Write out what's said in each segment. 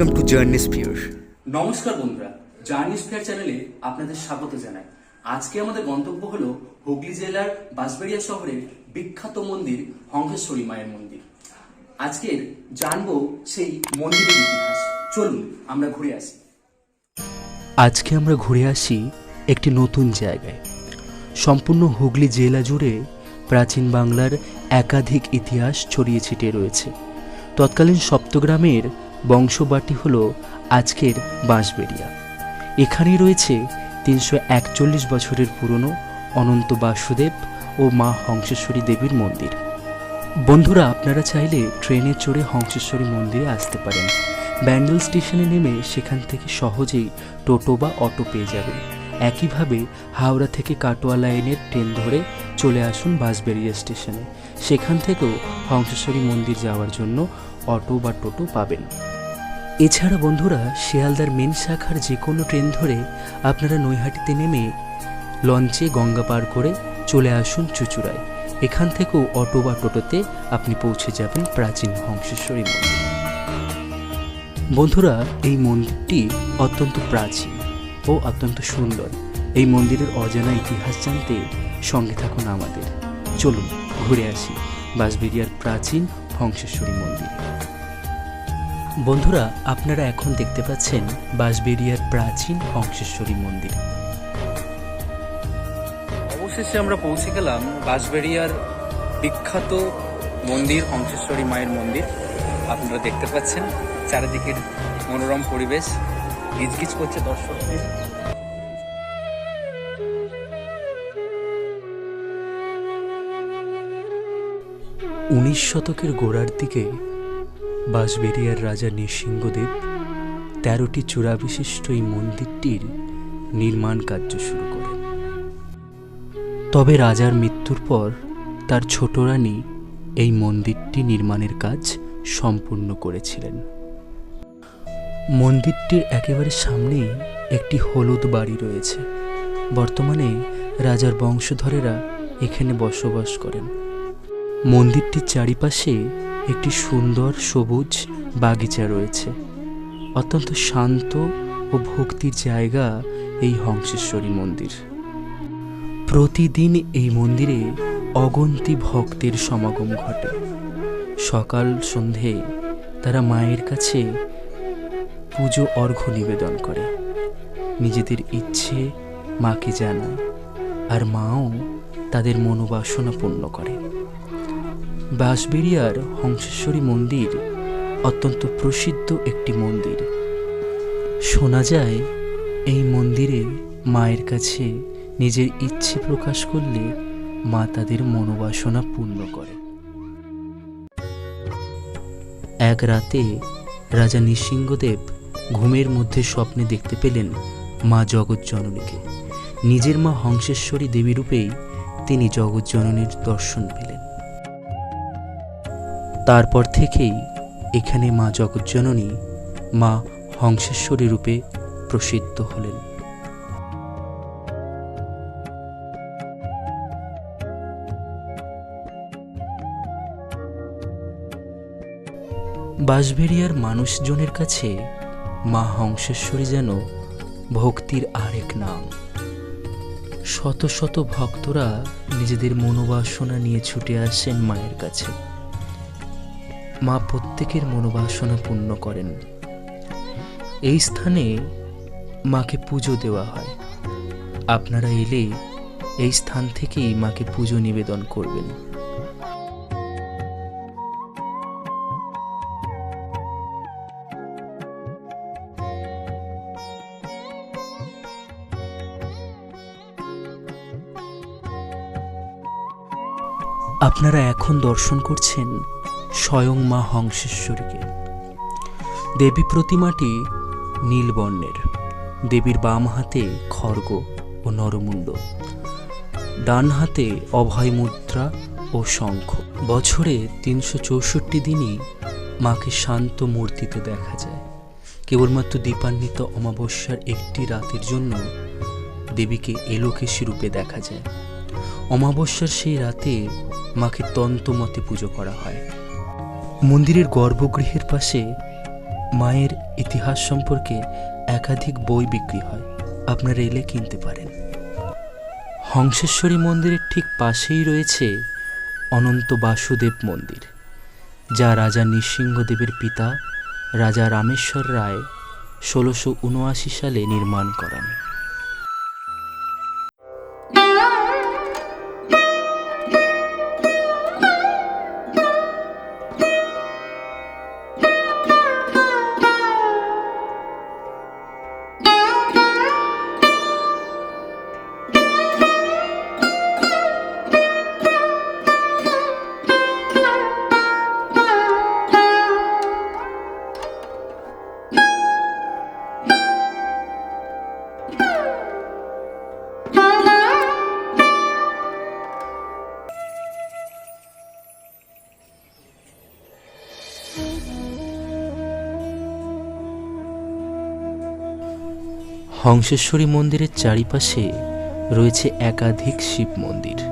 Welcome to journey spear নমস্কার বন্ধুরা journey spare চ্যানেলে আপনাদের স্বাগত জানাই। আজকে আমাদের গন্তব্য হলো হুগলি জেলার বাঁশবেড়িয়া শহরের বিখ্যাত মন্দির হংসেশ্বরী মায়ের মন্দির। আজকের জানব সেই মন্দিরের ইতিহাস। চলুন আমরা ঘুরে আসি। আজকে আমরা ঘুরে আসি একটি নতুন জায়গায়। সম্পূর্ণ হুগলি জেলা জুড়ে প্রাচীন বাংলার একাধিক ইতিহাস ছড়িয়ে ছিটিয়ে রয়েছে। তৎকালীন সপ্তগ্রামের বংশবাটি হল আজকের বাঁশবেড়িয়া। এখানেই রয়েছে তিনশো একচল্লিশ বছরের পুরনো অনন্ত বাসুদেব ও মা হংসেশ্বরী দেবীর মন্দির। বন্ধুরা, আপনারা চাইলে ট্রেনে চড়ে হংসেশ্বরী মন্দিরে আসতে পারেন। ব্যান্ডেল স্টেশনে নেমে সেখান থেকে সহজেই টোটো বা অটো পেয়ে যাবেন। একইভাবে হাওড়া থেকে কাটোয়া লাইনের ট্রেন ধরে চলে আসুন বাঁশবেড়িয়া স্টেশনে। সেখান থেকেও হংসেশ্বরী মন্দির যাওয়ার জন্য অটো বা টোটো পাবেন। এছাড়া বন্ধুরা, শিয়ালদার মেন শাখার যে কোনো ট্রেন ধরে আপনারা নৈহাটিতে নেমে লঞ্চে গঙ্গা পার করে চলে আসুন চুচুড়ায়। এখান থেকেও অটো বা টোটোতে আপনি পৌঁছে যাবেন প্রাচীন হংসেশ্বরী মন্দির। বন্ধুরা, এই মন্দিরটি অত্যন্ত প্রাচীন ও অত্যন্ত সুন্দর। এই মন্দিরের অজানা ইতিহাস জানতে সঙ্গে থাকুন আমাদের। চলুন ঘুরে আসি বাঁশবেরিয়ার প্রাচীন হংসেশ্বরী মন্দির। বন্ধুরা, আপনারা এখন দেখতে পাচ্ছেন বাঁশবেরিয়ার প্রাচীন হংসেশ্বরী মন্দির। অবশেষে আমরা পৌঁছে গেলাম বাঁশবেড়িয়ার বিখ্যাত মন্দির, হংসেশ্বরী মায়ের মন্দির। আপনারা দেখতে পাচ্ছেন চারিদিকের মনোরম পরিবেশ। গিজগিজ করছে দর্শকদের। উনিশ শতকের গোড়ার দিকে বাঁশবেরিয়ার রাজা নৃসিংহদেব তেরোটি চূড়া বিশিষ্ট এই মন্দিরটির নির্মাণ কার্য শুরু করেন। তবে রাজার মৃত্যুর পর তার ছোট রানী এই মন্দিরটি নির্মাণের কাজ সম্পূর্ণ করেছিলেন। মন্দিরটির একেবারে সামনেই একটি হলুদ বাড়ি রয়েছে। বর্তমানে রাজার বংশধরেরা এখানে বসবাস করেন। মন্দিরটির চারিপাশে একটি সুন্দর সবুজ বাগিচা রয়েছে। অত্যন্ত শান্ত ও ভক্তির জায়গা এই হংসেশ্বরী মন্দির। প্রতিদিন এই মন্দিরে অগন্তি ভক্তের সমাগম ঘটে। সকাল সন্ধে তারা মায়ের কাছে পুজো অর্ঘ্য নিবেদন করে। নিজেদের ইচ্ছে মাকে জানায় আর মাও তাদের মনোবাসনা পূর্ণ করে। বাঁশবেরিয়ার হংসেশ্বরী মন্দির অত্যন্ত প্রসিদ্ধ একটি মন্দির। শোনা যায়, এই মন্দিরে মায়ের কাছে নিজের ইচ্ছে প্রকাশ করলে মা তাদের মনোবাসনা পূর্ণ করে। এক রাতে রাজা নৃসিংহদেব ঘুমের মধ্যে স্বপ্নে দেখতে পেলেন মা জগৎজননীকে নিজের মা হংসেশ্বরী দেবী রূপেই তিনি জগৎজননীর দর্শন পেলেন। তারপর থেকেই এখানে মা জগজ্জননী, মা হংসেশ্বরী রূপে প্রসিদ্ধ হলেন। বাঁশবেরিয়ার মানুষজনের কাছে মা হংসেশ্বরী যেন ভক্তির আরেক নাম। শত শত ভক্তরা নিজেদের মনোবাসনা নিয়ে ছুটে আসেন মায়ের কাছে। মা প্রত্যেকের মনোবাসনা পূর্ণ করেন। এই স্থানে মাকে পুজো দেওয়া হয়। আপনারা এলে এই স্থান থেকেই মাকে পুজো নিবেদন করবেন। আপনারা এখন দর্শন করছেন স্বয়ং মা হংসেশ্বরীকে। দেবী প্রতিমাটি নীল বর্ণের। দেবীর বাম হাতে খড়গ ও নরমুণ্ড ডান হাতে অভয় মুদ্রা ও শঙ্খ। বছরে তিনশো চৌষট্টি দিনই মাকে শান্ত মূর্তিতে দেখা যায়। কেবলমাত্র দীপান্বিত অমাবস্যার একটি রাতের জন্য দেবীকে এলোকেশী রূপে দেখা যায়। অমাবস্যার সেই রাতে মাকে তন্তমতে পুজো করা হয়। মন্দিরের গর্ভগৃহের পাশে মায়ের ইতিহাস সম্পর্কে একাধিক বই বিক্রি হয়। আপনারা এলে কিনতে পারেন। হংসেশ্বরী মন্দিরের ঠিক পাশেই রয়েছে অনন্ত বাসুদেব মন্দির, যা রাজা নৃসিংহদেবের পিতা রাজা রামেশ্বর রায় ষোলোশো উনআশি সালে নির্মাণ করান। হংসেশ্বরী মন্দিরের চারিপাশে রয়েছে একাধিক শিব মন্দির।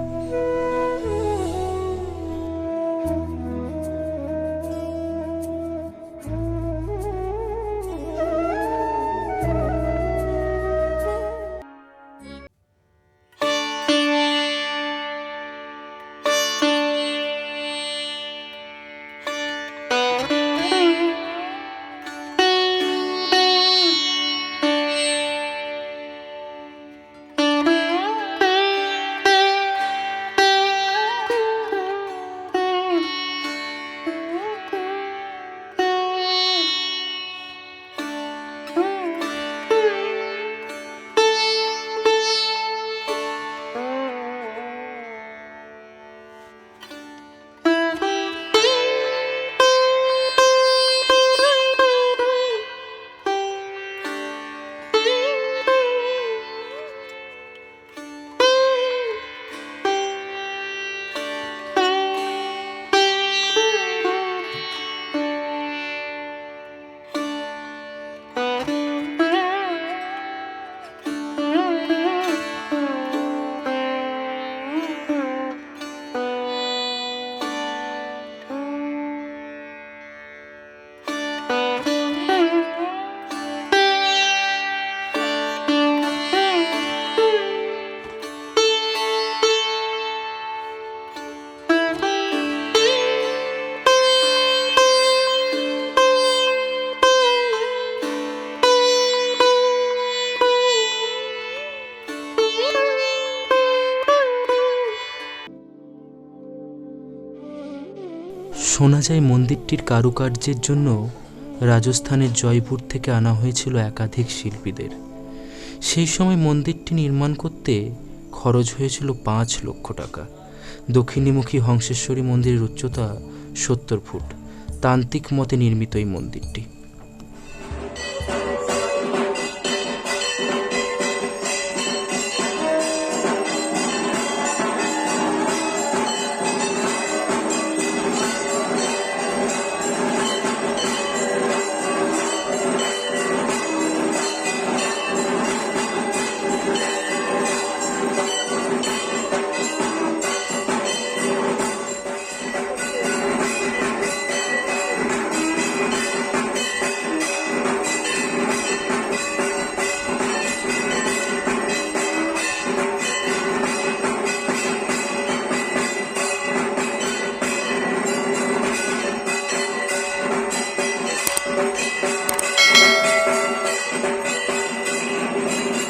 শোনা যায় মন্দিরটির কারুকার্যের জন্য রাজস্থানের জয়পুর থেকে আনা হয়েছিল একাধিক শিল্পীদের। সেই সময় মন্দিরটি নির্মাণ করতে খরচ হয়েছিল পাঁচ লক্ষ টাকা। দক্ষিণীমুখী হংসেশ্বরী মন্দিরের উচ্চতা সত্তর ফুট। তান্ত্রিক মতে নির্মিত এই মন্দিরটি।